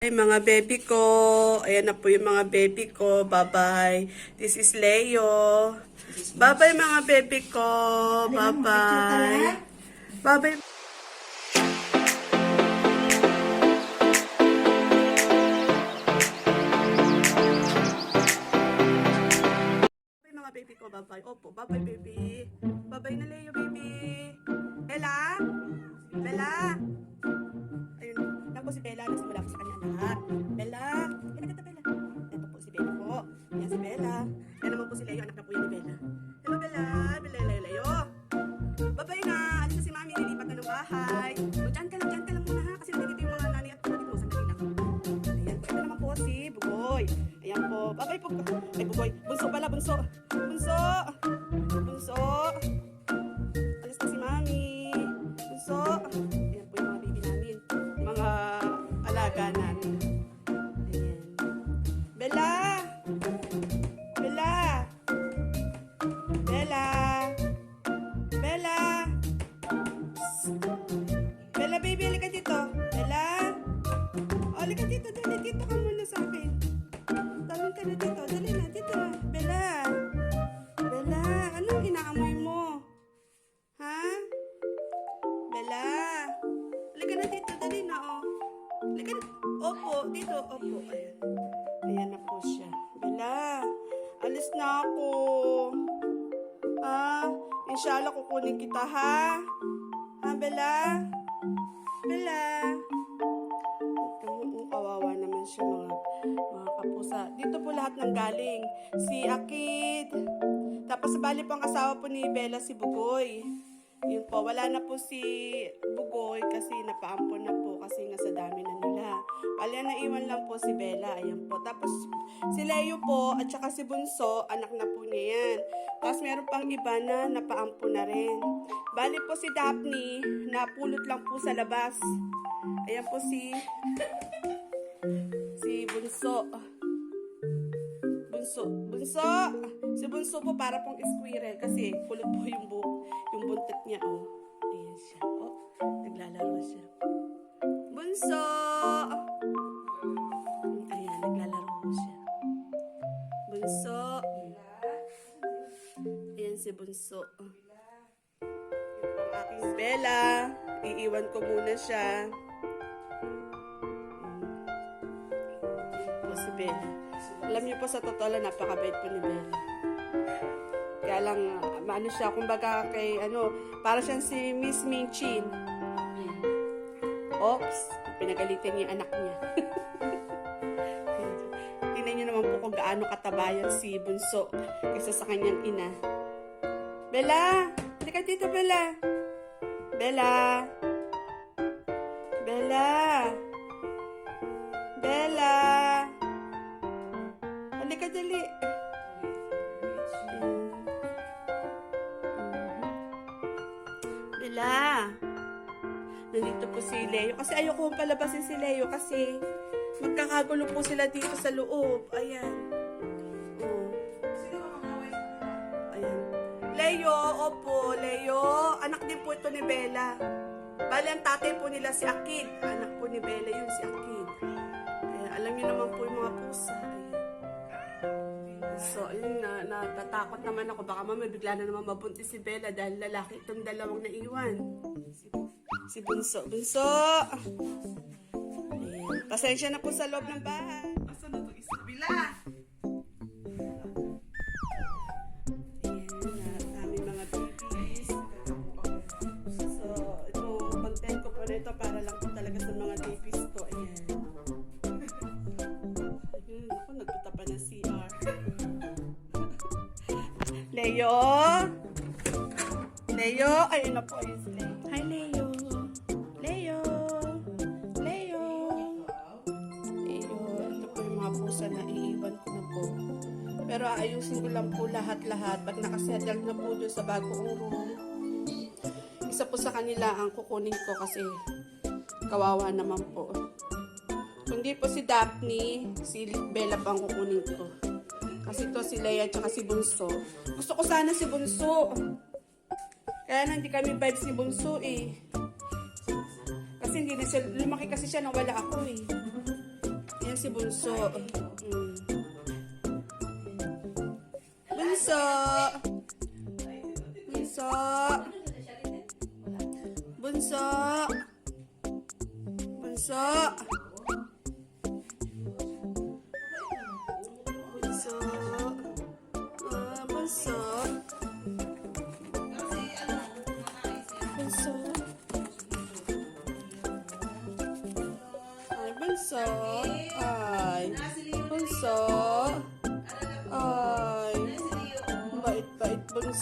Ay, mga baby ko. Ayan na po yung mga baby ko. Bye-bye. This is Leo. Bye-bye, mga baby ko. Bye-bye. Bye-bye. Bye, mga baby ko. Bye-bye. Opo, bye-bye, baby. Bye-bye na, Leo, baby. Bella? Bella? Ayun. Po si Bella. Nagsimula po sa kanya Bella. Yan naman po si Leo. Anak na po yan ni Bella. Hello, Bella. Bella, Leo, Leo. Bye-bye na. Alis na si Mami. Nilipat na ng bahay. O, dyan ka lang, dyan ka lang muna ha. Kasi nandito yung mga nanay at kapatid mo. Sandali lang. Ayan po. Ito naman po si Bugoy. Ayan po. Bye-bye po. Ay, Bugoy. Bunso pala. Bunso. Bunso. Kukunin kita, ha? Ha, Bella? Bella? Oo, kawawa naman siya, mga, mga kapusa. Dito po lahat ng galing. Si Akid. Tapos, bali po ang asawa po ni Bella, si Bugoy. Yun po, wala na po si Bugoy kasi napaampon na po kasi nga sa dami na nila. Bali, ang naiwan lang po si Bella. Ayan po. Tapos, si Leo po at saka si Bunso, anak na po niya yan. Tapos, meron pang iba na napaampon na rin. Bali po si Daphne, napulot lang po sa labas. Ayan po si si Bunso. Bunso. Bunso! Si Bunso po para pong squirrel kasi kulot po yung buhok, yung buntot niya, oh. Ayan siya. Bunso. Yung aking Bella. Iiwan ko muna siya. po si Bella. Alam niyo po sa totoo lang, napakabait po ni Bella. Kaya lang, ano siya, kumbaga kay, ano, para siyang si Miss Minchin. Oops, pinagalitan niya yung anak niya. Tingnan niyo naman po kung gaano katabayan si Bunso kaysa sa kanyang ina. Bella! Halika dito, Bella! Bella! Bella! Bella! Halika dali. Bella! Nandito po si Leo. Kasi ayoko palabasin si Leo kasi magkakagulo po sila dito sa loob. Ayan. Leo, opo, Leo. Anak din po ito ni Bella. Bali, ang tatay po nila si Akid. Anak po ni Bella yun, si Akid. Kaya alam niyo naman po yung mga pusa. So, ayun na, natatakot naman ako. Baka mamaya bigla na naman mabuntis si Bella dahil lalaki itong dalawang naiwan. Si, si Bunso. Bunso! Pasensya na po sa loob ng bahay. Leo? Leo? Ayun na po, ayun si Leo. Hi, Leo. Leo? Leo? Leo, ito po yung mga pusa na iiwan ko na po. Pero aayusin ko lang po lahat-lahat pag nakasettle na po doon sa bagong room. Isa po sa kanila ang kukunin ko kasi kawawa naman po. Kundi po si Daphne, si Bella pang kukunin ko. Kasi to si Leia at si Bunso. Gusto ko sana si Bunso. Kaya na hindi kami vibes ni Bunso eh. Kasi hindi na siya, lumaki kasi siya nang wala ako eh. si Bunso. Mm. Bunso! Bunso! Bunso! Bunso! Bunso!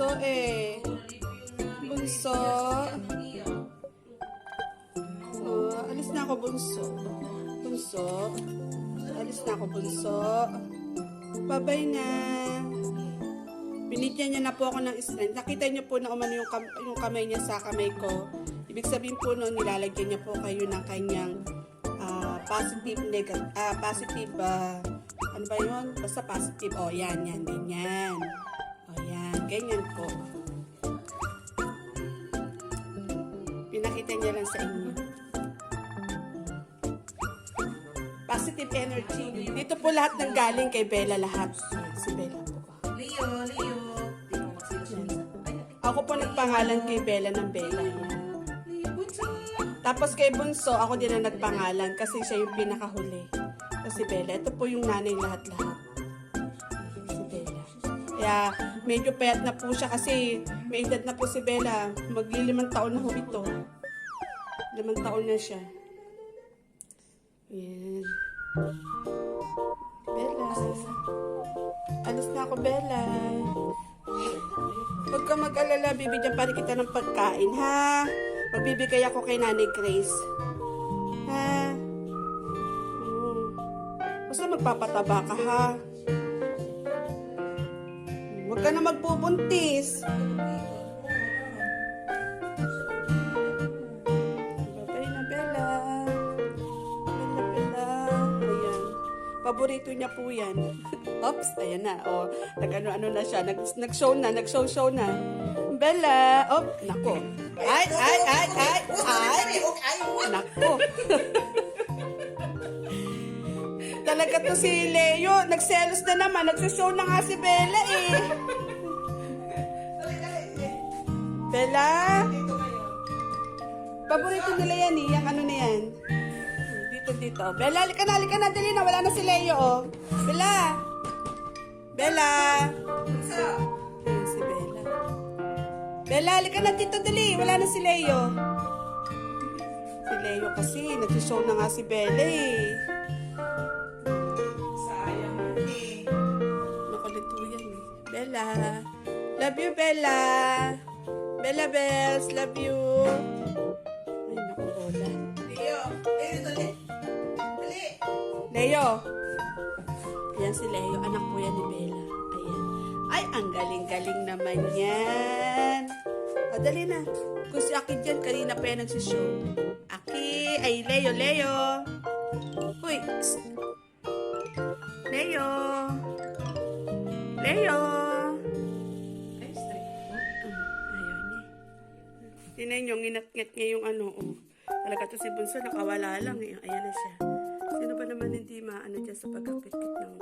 Bunso eh! Bunso! Oh, alis na ako, bunso. Bunso. Alis na ako, bunso. Babay na. Binigyan niya na po ako ng strength. Nakita niyo po na umano yung, kam- yung kamay niya sa kamay ko. Ibig sabihin po noon, nilalagyan niya po kayo ng kanyang ah, positive, negative, ah, positive, ah, ano ba yun? Basta positive. O, oh, yan, yan, ganyan. O, oh, yan, ganyan po. Pinakita niya lang sa inyo. Positive energy. Dito po lahat ng galing kay Bella lahat. Si Bella po. Leo, Leo. Ako po nagpangalan kay Bella ng Bella. Tapos kay Bunso, ako din ang nagpangalan kasi siya yung pinakahuli. Kasi Bella, ito po yung nanay lahat-lahat. Si Bella. Kaya medyo payat na po siya kasi may edad na po si Bella. Maglilimang taon na ho ito. Limang taon na siya. Yan. Bella. Alis na ako, Bella. Huwag ka mag-alala, bibigyan pa rin kita ng pagkain, ha? Magbibigay ako kay Nanay Grace. Ha? Mm. Basta magpapataba ka, ha? Huwag ka na magbubuntis. Babay na, Bella. Bella, Bella. Ayan. Paborito niya po yan. Oops, ayan na. O, nag-ano-ano na siya. Nag- Nag-show na, nag-show-show na. Bella. Oh, nako. Ay, ay, ay, ay, ay. Nako. Talaga to si Leo. Nagselos na naman. Nagsushow na nga si Bella eh. Bella? Paborito nila yan eh. Yung ano na yan. Dito, dito. Bella, halika na, halika na. Dali na. Wala na si Leo oh. Bella. Bella. Ayan si Bella. Bella, halika na dito, dali. Wala na si Leo. Si Leo kasi, nag-show na nga si Bella eh. Bella. Love you, Bella. Bella Bells, love you. Ay, naku, bola. Leo. Leo, dali. Dali. Leo. Ayan si Leo. Anak po yan ni Bella. Ayan. Ay, ang galing-galing naman yan. O, dali na. Kung si Aki dyan, kanina pa yan nagsishow. Aki. Ay, Leo, Leo. Uy. Leo. Leo. Tinan niyo, nginat-ngat niya yung ano, oh. Talaga to si Bunso, nakawala lang eh. Ayan na siya. Sino ba naman hindi maano dyan sa pagkakit-kit ng...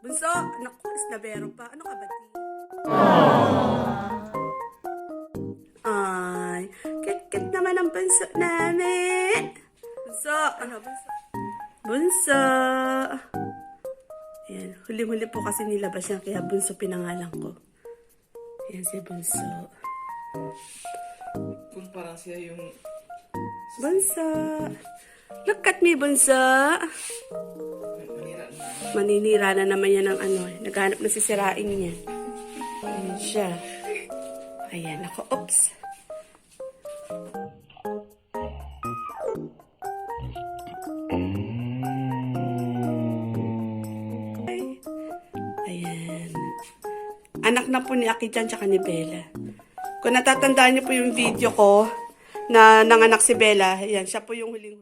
Bunso! Naku, isnabero pa. Ano ka ba, di? Ay, kit-kit naman ang bunso namin. Bunso! Ano, bunso? Bunso! Ayan, huling-huli po kasi nilabas niya, kaya bunso pinangalan ko. Ayan si Bunso. Kung parang siya yung... Bunso! Look at me! Manira na. Maninira na naman yan ng ano. Naghanap na sisirain niya. Ayan siya. Ayan ako. Oops. Ay. Ayan. Anak na po ni Aki dyan tsaka ni Bella. Kung natatandaan niyo po yung video ko na nanganak si Bella, ayan, siya po yung huling